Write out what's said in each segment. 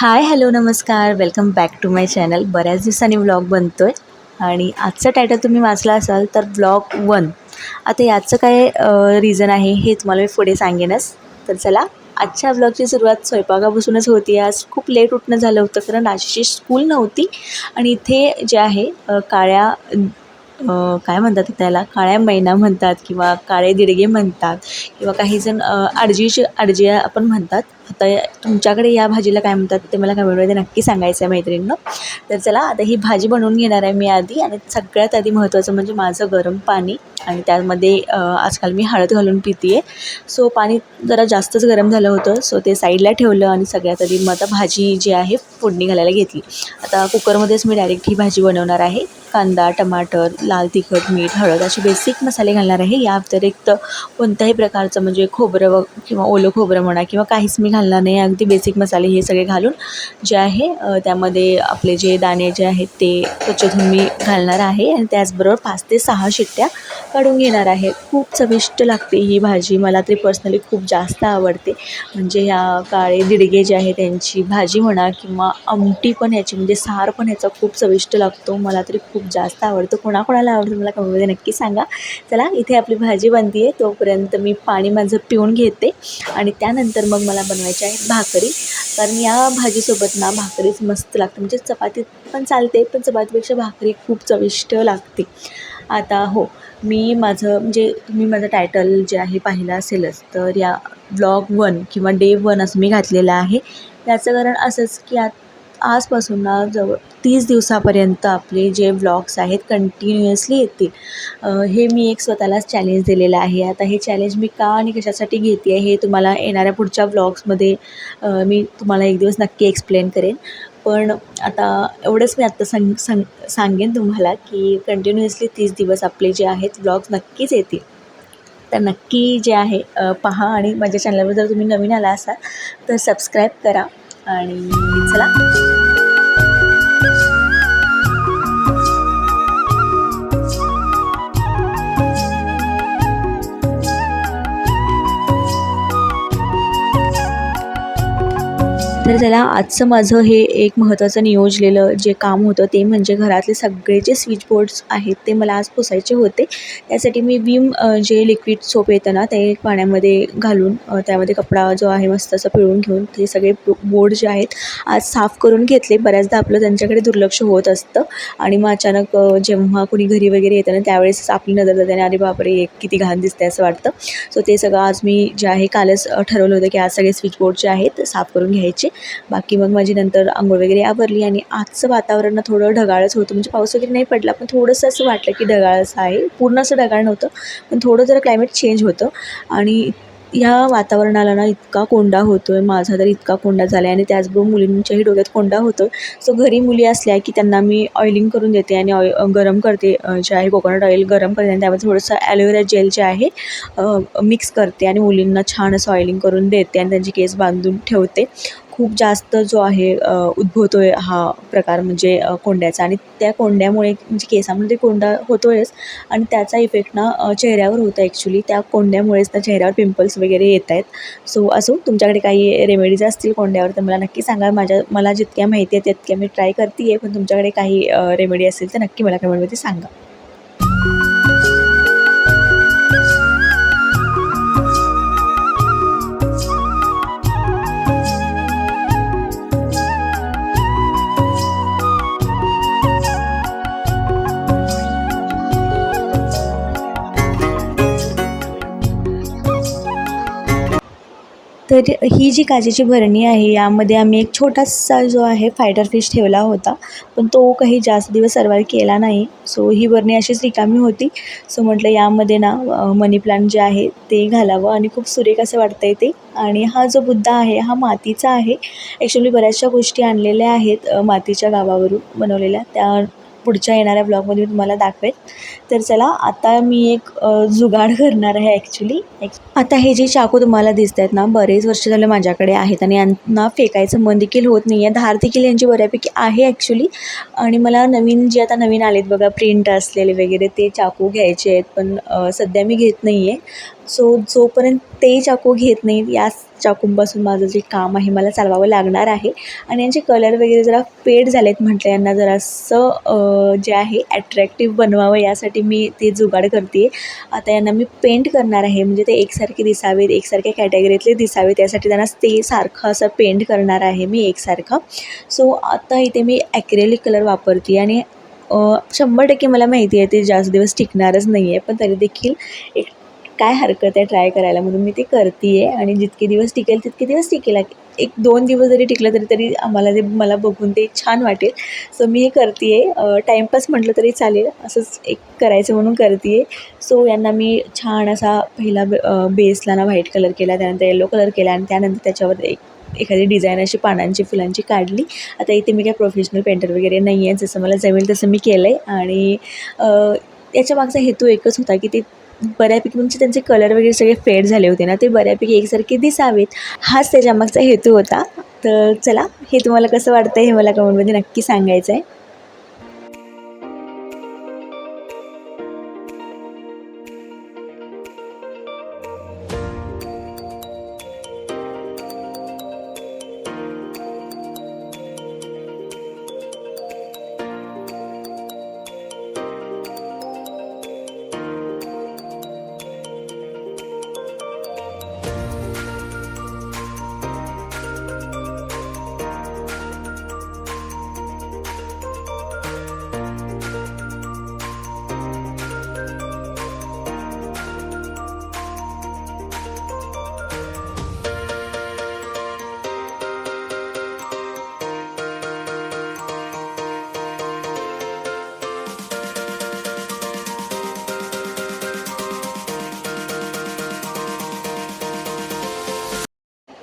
हाय hello नमस्कार. Welcome back to my channel बऱ्याच दिवसांनी व्लॉग बनतो आहे आणि आजचा टायटल तुम्ही वाचला असाल तर ब्लॉग वन आता याचं काय रिझन आहे हे तुम्हाला मी पुढे सांगेनच. तर चला आजच्या ब्लॉगची सुरुवात स्वयंपाकापासूनच होती. आज खूप लेट उठणं झालं होतं कारण राजची स्कूल नव्हती. आणि इथे जे आहे काळ्या काय म्हणतात त्याला? काळ्या मैना म्हणतात किंवा काळे दिडगे म्हणतात किंवा काहीजण अ, आडजीची आडजी आपण म्हणतात. आता तुमच्याकडे या भाजीला काय म्हणतात ते मला कमेंटमध्ये नक्की सांगायचं आहे मैत्रिणींनो. तर चला आता ही भाजी बनवून घेणार आहे मी आधी आणि सगळ्यात आधी महत्त्वाचं म्हणजे माझं गरम पाणी आणि त्यामध्ये आजकाल मी हळद घालून पिते आहे सो पाणी जरा जास्तच गरम झालं होतं सो ते साईडला ठेवलं आणि सगळ्यात आधी मग आता भाजी जी आहे फोडणी घालायला घेतली. आता कुकरमध्येच मी डायरेक्ट ही भाजी बनवणार आहे. कांदा टमाटर लाल तिखट मीठ हळद असे बेसिक मसाले घालणार आहे. या व्यतिरिक्त कोणत्याही प्रकारचं म्हणजे खोबरं किंवा ओलं खोबरं म्हणा किंवा काहीच मी घालणार नाही अगदी बेसिक मसाले हे सगळे घालून जे आहे त्यामध्ये आपले जे दाणे जे आहेत ते स्वच्छ धुवून मी घालणार आहे आणि त्याचबरोबर पाच ते सहा शिट्ट्या काढून घेणार आहे. खूप चविष्ट लागते ही भाजी मला तरी पर्सनली खूप जास्त आवडते. म्हणजे ह्या काळे दिडगे जे आहे त्यांची भाजी म्हणा किंवा आमटी पण ह्याची म्हणजे सार पण ह्याचा खूप चविष्ट लागतो मला तरी खूप जास्त आवडतो. कोणाकोणाला आवडतं मला कमेंटमध्ये नक्की सांगा. चला इथे आपली भाजी बनती आहे तोपर्यंत मी पाणी माझं पिऊन घेते आणि त्यानंतर मग मला बनवायचं आहे भाकरी. कारण या भाजीसोबत ना भाकरीच मस्त लागते. म्हणजे चपाती पण चालते पण चपातीपेक्षा भाकरी खूप चविष्ट लागते. आता हो मी माझं म्हणजे तुम्ही माझं टायटल जे आहे पाहिलं असेलच तर या ब्लॉग वन किंवा डे वन असं मी घातलेलं आहे. याचं कारण असंच की आत आजपासून ना जवळ तीस दिवसापर्यंत आपले जे व्लॉग्स आहेत कंटिन्युअसली येतील. हे मी एक स्वतःलाच चॅलेंज दिलेलं आहे. आता हे चॅलेंज मी का आणि कशासाठी घेते आहे हे तुम्हाला येणाऱ्या पुढच्या व्लॉग्समध्ये मी तुम्हाला एक दिवस नक्की एक्सप्लेन करेन. पण आता एवढंच मी आत्ता सांग सांग सांगेन तुम्हाला की कंटिन्युअसली तीस दिवस आपले जे आहेत व्लॉग्स नक्कीच येतील. तर नक्की जे आहे पहा आणि माझ्या चॅनलवर जर तुम्ही नवीन आला असाल तर सबस्क्राईब करा आणि चला. Thank you. तर त्याला आजचं माझं हे एक महत्त्वाचं नियोजलेलं जे काम होतं ते म्हणजे घरातले सगळे जे स्विच बोर्ड्स आहेत ते मला आज पुसायचे होते. त्यासाठी मी विम जे लिक्विड सोप येतं ना ते पाण्यामध्ये घालून त्यामध्ये कपडा जो आहे मस्त असं पिळून घेऊन ते सगळे बोर्ड जे आहेत आज साफ करून घेतले. बऱ्याचदा आपलं त्यांच्याकडे दुर्लक्ष होत असतं आणि मग अचानक जेव्हा कोणी घरी वगैरे येतं ना त्यावेळेस आपली नजर जाते आणि अरे बापरे किती घाण दिसते असं वाटतं. सो ते सगळं आज मी जे आहे कालच ठरवलं होतं की आज सगळे स्विच बोर्ड जे आहेत साफ करून घ्यायचे. बाकी मग माझी नंतर आंघोळ वगैरे आवरली आणि आजचं वातावरण ना थोडं ढगाळच होतं. म्हणजे पाऊस वगैरे नाही पडला पण थोडंसं असं वाटलं की ढगाळ असं आहे. पूर्ण असं ढगाळ नव्हतं पण थोडं जरा क्लायमेट चेंज होतं. आणि ह्या वातावरणाला ना इतका कोंडा होतो आहे माझा तर इतका कोंडा झाला आहे आणि त्याचबरोबर मुलींच्याही डोक्यात कोंडा होतो सो घरी मुली असल्या की त्यांना मी ऑइलिंग करून देते आणि ऑइ गरम करते जे आहे कोकोनट ऑइल गरम करते आणि त्यामध्ये थोडंसं ॲलोवेरा जेल जे आहे मिक्स करते आणि मुलींना छान असं ऑइलिंग करून देते आणि त्यांचे केस बांधून ठेवते. खूप जास्त जो आहे उद्भवतो आहे हा प्रकार म्हणजे कोंड्याचा. आणि त्या कोंड्यामुळे म्हणजे केसामध्ये कोंडा होतो आहेच आणि त्याचा इफेक्ट ना चेहऱ्यावर होतो ॲक्च्युली त्या कोंड्यामुळेच त्या चेहऱ्यावर पिंपल्स वगैरे येत आहेत सो असो तुमच्याकडे काही रेमेडीज असतील कोंड्यावर तर मला नक्की सांगा. माझ्या मला जितक्या माहिती आहे तितक्या मी ट्राय करते आहे पण तुमच्याकडे काही रेमेडी असेल तर नक्की मला कमेंटमध्ये सांगा. तर ही जी काचेची भरणी आहे यामध्ये आम्ही एक छोटासा जो आहे फायटर फिश ठेवला होता. पण तो काही जास्त दिवस सर्वाईव्ह केला नाही. सो ही भरणी अशीच रिकामी होती. सो म्हटलं यामध्ये ना मनी प्लांट जे आहे ते घालावं आणि खूप सुरेख असं वाटतं आहे ते. आणि हा जो बुद्धा आहे हा मातीचा आहे. ॲक्च्युली बऱ्याचशा गोष्टी आणलेल्या आहेत मातीच्या गावावरून बनवलेल्या. त्या पुढच्या येणाऱ्या ब्लॉगमध्ये मी तुम्हाला दाखवेन. तर चला आता मी एक जुगाड करणार आहे ॲक्च्युली आता हे जे चाकू तुम्हाला दिसत आहेत ना बरेच वर्ष झालं माझ्याकडे आहेत आणि यांना फेकायचं मन देखील होत नाही आहे धार देखील यांची बऱ्यापैकी आहे ॲक्च्युली आणि मला नवीन जे आता नवीन आलेत बघा प्रिंट असलेले वगैरे ते चाकू घ्यायचे आहेत पण सध्या मी घेत नाही आहे सो जोपर्यंत ते चाकू घेत नाही याच चाकूंपासून माझं जे काम आहे मला चालवावं लागणार आहे. आणि यांचे कलर वगैरे जरा फेड झालेत म्हटलं यांना जरासं जे आहे ॲट्रॅक्टिव्ह बनवावं यासाठी मी ते जुगाड करते आता यांना मी पेंट करणार आहे म्हणजे ते एकसारखे दिसावेत एकसारख्या कॅटेगरीतले दिसावेत यासाठी त्यांना ते सारखं असं पेंट करणार आहे मी एकसारखं. सो आता इथे मी ॲक्रेलिक कलर वापरते आणि शंभर टक्के मला माहिती आहे ते जास्त दिवस टिकणारच नाही आहे पण तरी देखील एक काय हरकत आहे ट्राय करायला म्हणून मी ते करते आहे आणि जितके दिवस टिकेल तितके दिवस टिकेल. एक दोन दिवस जरी टिकलं तरी तरी आम्हाला ते मला बघून ते छान वाटेल. सो मी हे करते आहे टाईमपास म्हटलं तरी चालेल. असंच एक करायचं म्हणून करते आहे सो यांना मी छान असा पहिला बेसला ना व्हाईट कलर केला त्यानंतर येलो कलर केला आणि त्यानंतर त्याच्यावर एक एखादी डिझाईन अशी पानांची फुलांची काढली. आता इथे मी काय प्रोफेशनल पेंटर वगैरे नाही आहे जसं मला जमेल तसं मी केलं आहे आणि याच्या मागचा हेतू एकच होता की ते बऱ्यापैकी म्हणजे त्यांचे कलर वगैरे सगळे फेड झाले होते ना ते बऱ्यापैकी एकसारखे दिसावेत. हाच त्याच्यामागचा हेतू होता. तर चला हे तुम्हाला कसं वाटतं हे मला कमेंटमध्ये नक्की सांगायचं आहे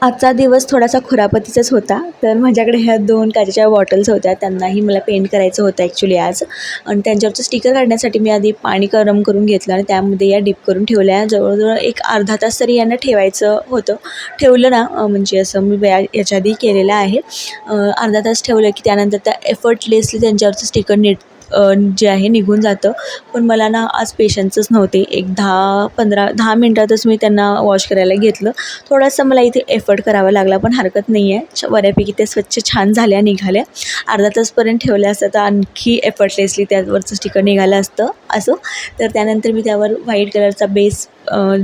आजचा दिवस थोडासा खुरापतीचाच होता तर माझ्याकडे ह्या दोन काचेच्या बॉटल्स होत्या त्यांनाही मला पेंट करायचं होतं ॲक्च्युली आज. आणि त्यांच्यावरचं स्टिकर काढण्यासाठी मी आधी पाणी गरम करून घेतलं आणि त्यामध्ये या डिप करून ठेवल्या. जवळजवळ एक अर्धा तास तरी यांना ठेवायचं होतं. ठेवलं ना म्हणजे असं मी या याच्या आधी केलेलं आहे. अर्धा तास ठेवलं की त्यानंतर त्या एफर्टलेसली त्यांच्यावरचं स्टिकर नीट जे आहे निघून जातं. पण मला ना आज पेशन्सच नव्हते. एक दहा पंधरा दहा मिनटातच मी त्यांना वॉश करायला घेतलं. थोडासा मला इथे एफर्ट करावा लागला पण हरकत नाही आहे बऱ्यापैकी त्या स्वच्छ छान झाल्या निघाल्या. अर्धा तासपर्यंत ठेवल्या असतं तर आणखी एफर्टलेसली त्यावरचं स्टिकर निघालं असतं असं. तर त्यानंतर मी त्यावर व्हाईट कलरचा बेस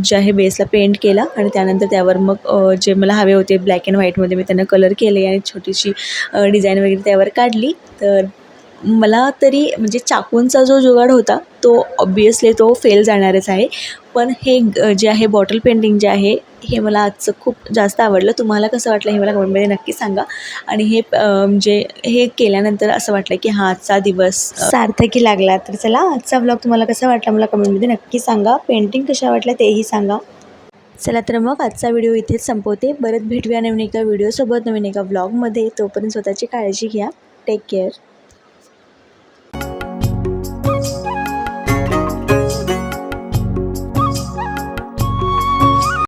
जे आहे बेसला पेंट केला आणि त्यानंतर त्यावर मग जे मला हवे होते ब्लॅक अँड व्हाईटमध्ये मी त्यांना कलर केले आणि छोटीशी डिझाईन वगैरे त्यावर काढली. तर मला तरी म्हणजे चाकूंचा जो जुगाड होता तो ऑब्वियसली तो फेल जाणारच आहे. पण हे जे आहे बॉटल पेंटिंग जे आहे हे मला आजचं खूप जास्त आवडलं. तुम्हाला कसं वाटलं हे मला कमेंटमध्ये नक्की सांगा. आणि हे म्हणजे हे केल्यानंतर असं वाटलं की हा आजचा दिवस सार्थकी लागला. तर चला आजचा ब्लॉग तुम्हाला कसा वाटला मला कमेंटमध्ये नक्की सांगा. पेंटिंग कशा वाटल्या तेही सांगा. चला तर मग आजचा व्हिडिओ इथेच संपवते. परत भेटूया नवीन एका व्हिडिओसोबत नवीन एका ब्लॉगमध्ये तोपर्यंत स्वतःची काळजी घ्या. Take care